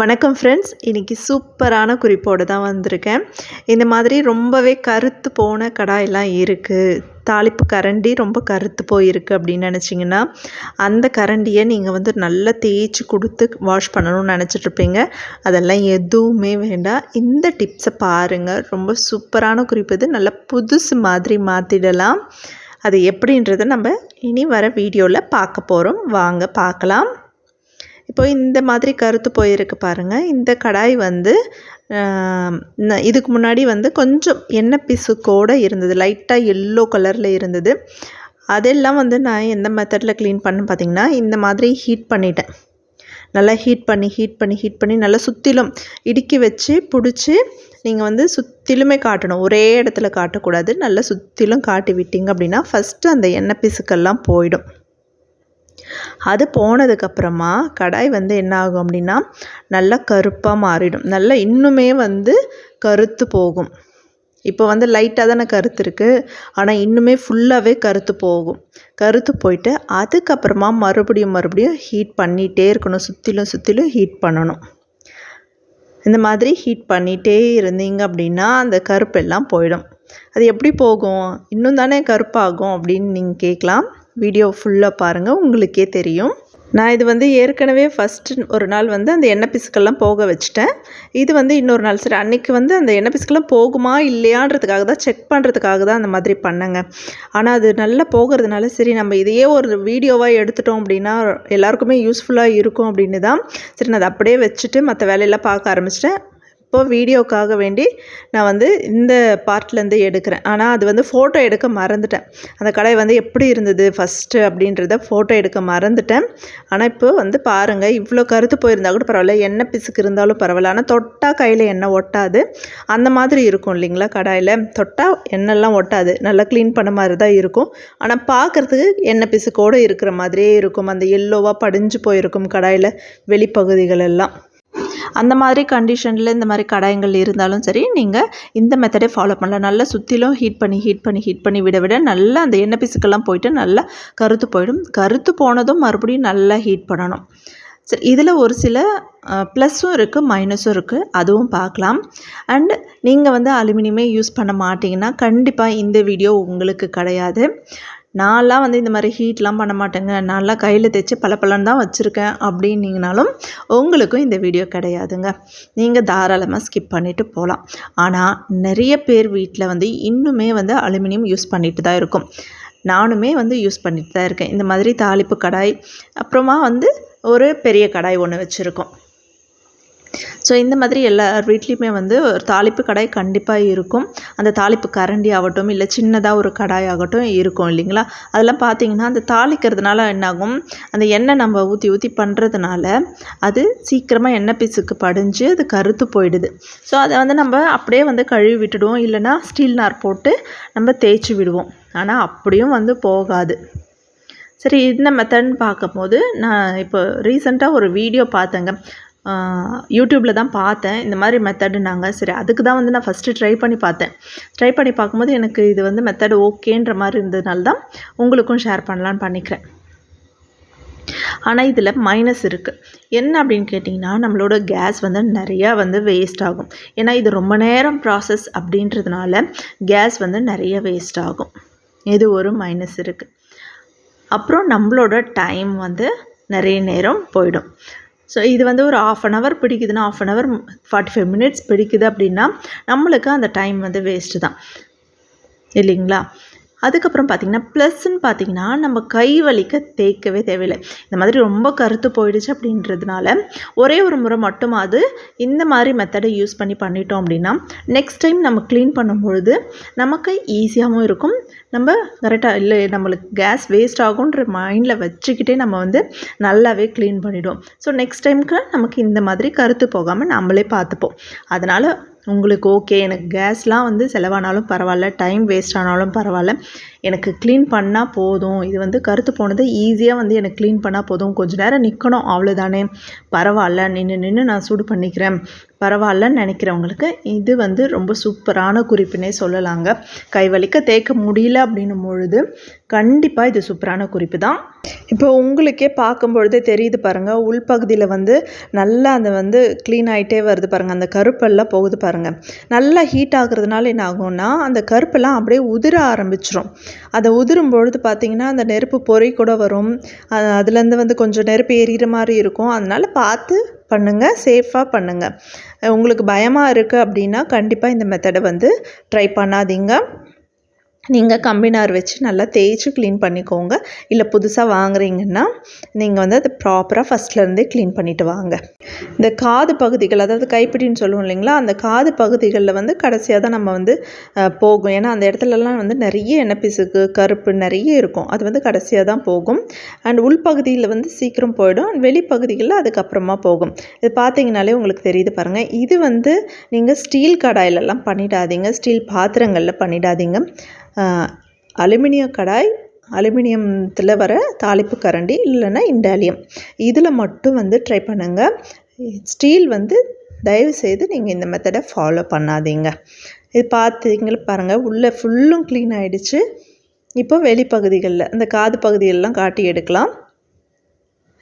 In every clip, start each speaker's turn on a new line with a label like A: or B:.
A: வணக்கம் ஃப்ரெண்ட்ஸ் இன்றைக்கி சூப்பரான குறிப்போடு தான் வந்திருக்கேன். இந்த மாதிரி ரொம்பவே கருத்து போன கடாயெல்லாம் இருக்குது தாளிப்பு கரண்டி ரொம்ப கருத்து போயிருக்கு அப்படின்னு நினச்சிங்கன்னா அந்த கரண்டியை நீங்கள் வந்து நல்லா தேய்ச்சி கொடுத்து வாஷ் பண்ணணும்னு நினச்சிட்ருப்பீங்க அதெல்லாம் எதுவுமே வேண்டாம். இந்த டிப்ஸை பாருங்கள் ரொம்ப சூப்பரான குறிப்பு இது. நல்லா புதுசு மாதிரி மாற்றிடலாம் அது எப்படின்றத நம்ம இனி வர வீடியோவில் பார்க்க போகிறோம் வாங்க பார்க்கலாம். இப்போ இந்த மாதிரி கருத்து போயிருக்கு பாருங்கள் இந்த கடாய் வந்து இதுக்கு முன்னாடி வந்து கொஞ்சம் எண்ணெய் பிசுக்கோடு இருந்தது. லைட்டாக எல்லோ கலரில் இருந்தது. அதெல்லாம் வந்து நான் எந்த மெத்தடில் க்ளீன் பண்ண பார்த்திங்கன்னா இந்த மாதிரி ஹீட் பண்ணிட்டேன். நல்லா ஹீட் பண்ணி ஹீட் பண்ணி ஹீட் பண்ணி நல்லா சுற்றிலும் இடுக்கி வச்சு பிடிச்சி நீங்கள் வந்து சுற்றிலுமே காட்டணும். ஒரே இடத்துல காட்டக்கூடாது. நல்லா சுற்றிலும் காட்டி விட்டீங்க அப்படின்னா ஃபஸ்ட்டு அந்த எண்ணெய் பிசுக்கெல்லாம் போயிடும். அது போனதுக்கப்புறமா கடாய் வந்து என்ன ஆகும் அப்படின்னா நல்லா கருப்பாக மாறிடும். நல்லா இன்னுமே வந்து கருத்து போகும். இப்போ வந்து லைட்டாக தானே கருத்து இருக்குது ஆனால் இன்னுமே ஃபுல்லாகவே கருத்து போகும். கருத்து போயிட்டு அதுக்கப்புறமா மறுபடியும் மறுபடியும் ஹீட் பண்ணிகிட்டே இருக்கணும். சுற்றிலும் சுற்றிலும் ஹீட் பண்ணணும். இந்த மாதிரி ஹீட் பண்ணிகிட்டே இருந்தீங்க அப்படின்னா அந்த கருப்பெல்லாம் போயிடும். அது எப்படி போகும்? இன்னும் தானே கருப்பாகும் அப்படின்னு நீங்கள் கேட்கலாம். வீடியோ ஃபுல்லாக பாருங்கள் உங்களுக்கே தெரியும். நான் இது வந்து ஏற்கனவே ஃபஸ்ட்டு ஒரு நாள் வந்து அந்த எண்ணெய் பிசுக்கெல்லாம் போக வச்சுட்டேன். இது வந்து இன்னொரு நாள் சரி அன்றைக்கி வந்து அந்த எண்ணெய் பிசுக்கெல்லாம் போகுமா இல்லையான்றதுக்காக தான் செக் பண்ணுறதுக்காக தான் அந்த மாதிரி பண்ணேங்க. ஆனால் அது நல்லா போகிறதுனால சரி நம்ம இதையே ஒரு வீடியோவாக எடுத்துட்டோம் அப்படின்னா எல்லாருக்குமே யூஸ்ஃபுல்லாக இருக்கும் அப்படின்னு தான். சரி நான் அதை அப்படியே வச்சுட்டு மற்ற வேலையெல்லாம் பார்க்க ஆரம்பிச்சிட்டேன். இப்போ வீடியோக்காக வேண்டி நான் வந்து இந்த பார்ட்லேருந்து எடுக்கிறேன். ஆனால் அது வந்து ஃபோட்டோ எடுக்க மறந்துட்டேன். அந்த கடை வந்து எப்படி இருந்தது ஃபஸ்ட்டு அப்படின்றத ஃபோட்டோ எடுக்க மறந்துட்டேன். ஆனால் இப்போ வந்து பாருங்கள் இவ்வளோ கருத்து போயிருந்தால் கூட பரவாயில்ல. எண்ணெய் பிசுக்கு இருந்தாலும் பரவாயில்ல. ஆனால் தொட்டால் கையில் எண்ணெய் ஒட்டாது. அந்த மாதிரி இருக்கும் இல்லைங்களா கடாயில்? தொட்டால் எண்ணெய்லாம் ஒட்டாது. நல்லா க்ளீன் பண்ண மாதிரி தான் இருக்கும். ஆனால் பார்க்குறதுக்கு எண்ணெய் பிசுக்கோடு இருக்கிற மாதிரியே இருக்கும். அந்த எல்லோவாக படிஞ்சு போயிருக்கும் கடாயில் வெளிப்பகுதிகள் எல்லாம். அந்த மாதிரி கண்டிஷனில் இந்த மாதிரி கடாயங்கள் இருந்தாலும் சரி நீங்கள் இந்த மெத்தடே ஃபாலோ பண்ணலாம். நல்லா சுற்றிலும் ஹீட் பண்ணி ஹீட் பண்ணி ஹீட் பண்ணி விட விட நல்லா அந்த எண்ணெய் பிசுக்கெல்லாம் போயிட்டு நல்லா கருத்து போயிடும். கருத்து போனதும் மறுபடியும் நல்லா ஹீட் பண்ணணும். சரி இதில் ஒரு சில ப்ளஸ்ஸும் இருக்குது மைனஸும் இருக்குது அதுவும் பார்க்கலாம். அண்ட் நீங்கள் வந்து அலுமினியமே யூஸ் பண்ண மாட்டிங்கன்னா கண்டிப்பாக இந்த வீடியோ உங்களுக்கு கிடையாது. நான்லாம் வந்து இந்த மாதிரி ஹீட்லாம் பண்ண மாட்டேங்க. நான்லாம் கையில் தைச்சி பல பலன் தான் வச்சுருக்கேன். அப்படின்னீங்கனாலும் உங்களுக்கும் இந்த வீடியோ கிடையாதுங்க. நீங்கள் தாராளமாக ஸ்கிப் பண்ணிவிட்டு போகலாம் ஆனால் நிறைய பேர் வீட்டில் வந்து இன்னுமே வந்து அலுமினியம் யூஸ் பண்ணிட்டு தான் இருக்கும். நானுமே வந்து யூஸ் பண்ணிட்டு தான் இருக்கேன். இந்த மாதிரி தாளிப்பு கடாய் அப்புறமா வந்து ஒரு பெரிய கடாய் ஒன்று வச்சுருக்கோம். ஸோ இந்த மாதிரி எல்லார் வீட்லேயுமே வந்து ஒரு தாளிப்பு கடாய் கண்டிப்பாக இருக்கும். அந்த தாளிப்பு கரண்டி ஆகட்டும் இல்லை சின்னதாக ஒரு கடாய் ஆகட்டும் இருக்கும் இல்லைங்களா? அதெல்லாம் பார்த்திங்கன்னா அந்த தாளிக்கிறதுனால என்னாகும்? அந்த எண்ணெய் நம்ம ஊற்றி ஊற்றி பண்ணுறதுனால அது சீக்கிரமாக எண்ணெய் பீஸுக்கு படிஞ்சு அது கருத்து போயிடுது. ஸோ அதை வந்து நம்ம அப்படியே வந்து கழுவி விட்டுடுவோம். இல்லைனா ஸ்டீல் நார் போட்டு நம்ம தேய்ச்சி விடுவோம். ஆனால் அப்படியும் வந்து போகாது. சரி இந்த மெத்தட்னு பார்க்கும்போது நான் இப்போ ரீசெண்டாக ஒரு வீடியோ பார்த்தேங்க. யூடியூப்பில் தான் பார்த்தேன். இந்த மாதிரி மெத்தடு நாங்கள் சரி அதுக்கு தான் வந்து நான் ஃபஸ்ட்டு ட்ரை பண்ணி பார்த்தேன். ட்ரை பண்ணி பார்க்கும்போது எனக்கு இது வந்து மெத்தடு ஓகேன்ற மாதிரி இருந்ததுனால தான் உங்களுக்கும் ஷேர் பண்ணலான்னு பண்ணிக்கிறேன். ஆனால் இதில் மைனஸ் இருக்குது என்ன அப்படின்னு கேட்டிங்கன்னா நம்மளோட கேஸ் வந்து நிறையா வந்து வேஸ்ட் ஆகும். ஏன்னா இது ரொம்ப நேரம் ப்ராசஸ் அப்படின்றதுனால கேஸ் வந்து நிறைய வேஸ்ட் ஆகும். இது ஒரு மைனஸ் இருக்குது அப்புறம் நம்மளோட டைம் வந்து நிறைய நேரம் போயிடும். ஸோ இது வந்து ஒரு half an hour பிடிக்குதுன்னா half an hour forty five minutes பிடிக்குது அப்படின்னா நம்மளுக்கு அந்த டைம் வந்து வேஸ்ட்டு தான். இல்லைங்களா? அதுக்கப்புறம் பார்த்திங்கன்னா ப்ளஸ்ன்னு பார்த்திங்கன்னா நம்ம கை வலிக்க தேய்க்கவே தேவையில்லை. இந்த மாதிரி ரொம்ப கருத்து போயிடுச்சு அப்படின்றதுனால ஒரே ஒரு முறை மட்டும் அது இந்த மாதிரி மெத்தடை யூஸ் பண்ணி பண்ணிட்டோம் அப்படின்னா நெக்ஸ்ட் டைம் நம்ம க்ளீன் பண்ணும்பொழுது நமக்கு ஈஸியாகவும் இருக்கும். நம்ம கரெக்டாக இல்லை நம்மளுக்கு கேஸ் வேஸ்ட் ஆகுன்ற மைண்டில் வச்சுக்கிட்டே நம்ம வந்து நல்லாவே க்ளீன் பண்ணிவிடுவோம் ஸோ நெக்ஸ்ட் டைமுக்கு நமக்கு இந்த மாதிரி கருத்து போகாமல் நம்மளே பார்த்துப்போம். அதனால் உங்களுக்கு ஓகே எனக்கு கேஸ்லாம் வந்து செலவானாலும் பரவாயில்ல டைம் வேஸ்ட் ஆனாலும் பரவாயில்ல. எனக்கு க்ளீன் பண்ணால் போதும். இது வந்து கருத்து போனதை ஈஸியாக வந்து எனக்கு க்ளீன் பண்ணால் போதும். கொஞ்சம் நேரம் நிற்கணும் அவ்வளோதானே பரவாயில்ல நின்று நின்று நான் சூடு பண்ணிக்கிறேன். பரவாயில்லன்னு நினைக்கிறவங்களுக்கு இது வந்து ரொம்ப சூப்பரான குறிப்புனே சொல்லலாங்க. கை வலிக்க தேய்க்க முடியல அப்படின்னும் பொழுது கண்டிப்பாக இது சூப்பரான குறிப்பு தான். இப்போ உங்களுக்கே பார்க்கும்பொழுதே தெரியுது பாருங்கள் உள்பகுதியில் வந்து நல்லா அந்த வந்து க்ளீன் ஆகிட்டே வருது பாருங்கள் அந்த கருப்பெல்லாம் போகுது பாருங்கள் நல்லா ஹீட் ஆகுறதுனால என்ன ஆகும்னா அந்த கருப்பெல்லாம் அப்படியே உதிர ஆரம்பிச்சிரும். அதை உதிரும் பொழுது பார்த்திங்கன்னா அந்த நெருப்பு பொறி கூட வரும். அதுலேருந்து வந்து கொஞ்சம் நெருப்பு எரியிற மாதிரி இருக்கும். அதனால் பார்த்து பண்ணுங்கள் சேஃபாக பண்ணுங்கள் உங்களுக்கு பயமாக இருக்குது அப்படின்னா கண்டிப்பாக இந்த மெத்தடை வந்து ட்ரை பண்ணாதீங்க. நீங்கள் கம்பினார் வச்சு நல்லா தேய்ச்சி க்ளீன் பண்ணிக்கோங்க. இல்லை புதுசாக வாங்குறீங்கன்னா நீங்கள் வந்து அதை ப்ராப்பராக ஃபஸ்ட்லேருந்தே க்ளீன் பண்ணிவிட்டு வாங்க. இந்த காது பகுதிகள் அதாவது கைப்பிடின்னு சொல்லுவோம் இல்லைங்களா? அந்த காது பகுதிகளில் வந்து கடைசியாக தான் நம்ம வந்து போகும். ஏன்னா அந்த இடத்துலலாம் வந்து நிறைய எண்ணெய் பிசுக்கு கருப்பு நிறைய இருக்கும். அது வந்து கடைசியாக தான் போகும். அண்ட் உள்பகுதியில் வந்து சீக்கிரம் போயிடும். அண்ட் வெளிப்பகுதிகளில் அதுக்கப்புறமா போகும். இது பார்த்தீங்கனாலே உங்களுக்கு தெரியுது பாருங்கள் இது வந்து நீங்கள் ஸ்டீல் கடாயிலெல்லாம் பண்ணிடாதீங்க. ஸ்டீல் பாத்திரங்களில் பண்ணிடாதீங்க. அலுமினிய கடாய் அலுமினியத்தில் வர தாளிப்பு கரண்டி இல்லைன்னா இண்டாலியம். இதில் மட்டும் வந்து ட்ரை பண்ணுங்கள் ஸ்டீல் வந்து தயவுசெய்து நீங்கள் இந்த மெத்தடை ஃபாலோ பண்ணாதீங்க. இது பார்த்தீங்களா பாருங்கள் உள்ளே ஃபுல்லும் க்ளீன் ஆகிடுச்சு இப்போ வெளிப்பகுதிகளில் இந்த காது பகுதியெல்லாம் காட்டி எடுக்கலாம்.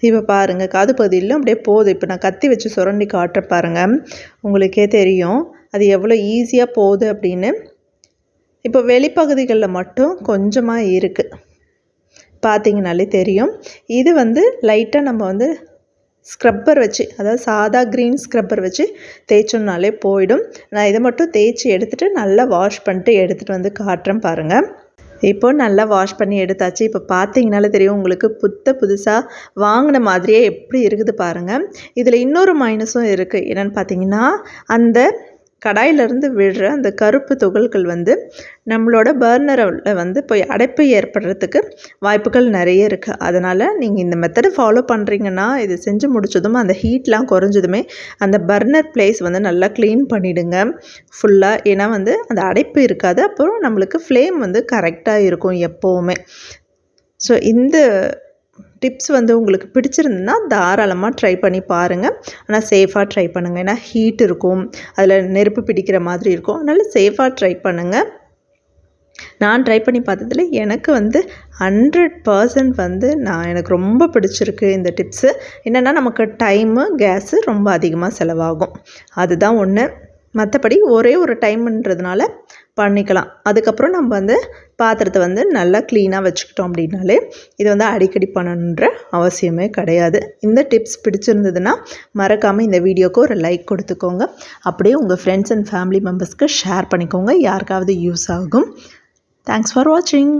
A: இப்போ பாருங்கள் காது பகுதியிலும் அப்படியே போகுது இப்போ நான் கத்தி வச்சு சுரண்டி காட்டுற பாருங்கள் உங்களுக்கே தெரியும். அது எவ்வளோ ஈஸியாக போகுது அப்படின்னு. இப்போ வெளிப்பகுதிகளில் மட்டும் கொஞ்சமாக இருக்குது பார்த்திங்கனாலே தெரியும். இது வந்து லைட்டாக நம்ம வந்து ஸ்க்ரப்பர் வச்சு அதாவது சாதா க்ரீன் ஸ்க்ரப்பர் வச்சு தேய்ச்சோம்னாலே போயிடும். நான் இதை மட்டும் தேய்ச்சி எடுத்துகிட்டு நல்லா வாஷ் பண்ணிட்டு எடுத்துகிட்டு வந்து காட்டுறேன் பாருங்கள் இப்போது நல்லா வாஷ் பண்ணி எடுத்தாச்சு. இப்போ பார்த்தீங்கனாலே தெரியும் உங்களுக்கு புத்த புதுசாக வாங்கின மாதிரியே எப்படி இருக்குது பாருங்கள் இதில் இன்னொரு மைனஸும் இருக்குது என்னென்னு பார்த்தீங்கன்னா அந்த கடாயிலிருந்து விழுற அந்த கருப்பு துகள்கள் வந்து நம்மளோட பர்னரில் வந்து போய் அடைப்பு ஏற்படுறதுக்கு வாய்ப்புகள் நிறைய இருக்குது அதனால் நீங்கள் இந்த மெத்தடை ஃபாலோ பண்ணுறீங்கன்னா இது செஞ்சு முடிச்சதும் அந்த ஹீட்லாம் குறைஞ்சதுமே அந்த பர்னர் பிளேஸ் வந்து நல்லா க்ளீன் பண்ணிவிடுங்க ஃபுல்லாக ஏன்னா வந்து அந்த அடைப்பு இருக்காது. அப்புறம் நம்மளுக்கு ஃப்ளேம் வந்து கரெக்டாக இருக்கும் எப்போவுமே. ஸோ இந்த டிப்ஸ் வந்து உங்களுக்கு பிடிச்சிருந்துன்னா தாராளமாக ட்ரை பண்ணி பாருங்கள் ஆனால் சேஃபாக ட்ரை பண்ணுங்கள் ஏன்னா ஹீட் இருக்கும். அதில் நெருப்பு பிடிக்கிற மாதிரி இருக்கும். அதனால் சேஃபாக ட்ரை பண்ணுங்கள் நான் ட்ரை பண்ணி பார்த்ததில் எனக்கு வந்து ஹண்ட்ரட் பர்சன்ட் வந்து நான் எனக்கு ரொம்ப பிடிச்சிருக்கு இந்த டிப்ஸு என்னென்னா நமக்கு டைமு கேஸு ரொம்ப அதிகமாக செலவாகும். அதுதான் ஒன்று மற்றபடி ஒரே ஒரு டைம்ன்றதுனால பண்ணிக்கலாம். அதுக்கப்புறம் நம்ம வந்து பாத்திரத்தை வந்து நல்லா க்ளீனாக வச்சுக்கிட்டோம் அப்படின்னாலே இது வந்து அடிக்கடி பண்ணணுன்ற அவசியமே கிடையாது. இந்த டிப்ஸ் பிடிச்சிருந்ததுன்னா மறக்காமல் இந்த வீடியோக்கு ஒரு லைக் கொடுத்துக்கோங்க. அப்படியே உங்கள் ஃப்ரெண்ட்ஸ் அண்ட் ஃபேமிலி மெம்பர்ஸ்க்கு ஷேர் பண்ணிக்கோங்க. யாருக்காவது யூஸ் ஆகும். தேங்க்ஸ் ஃபார் வாட்சிங்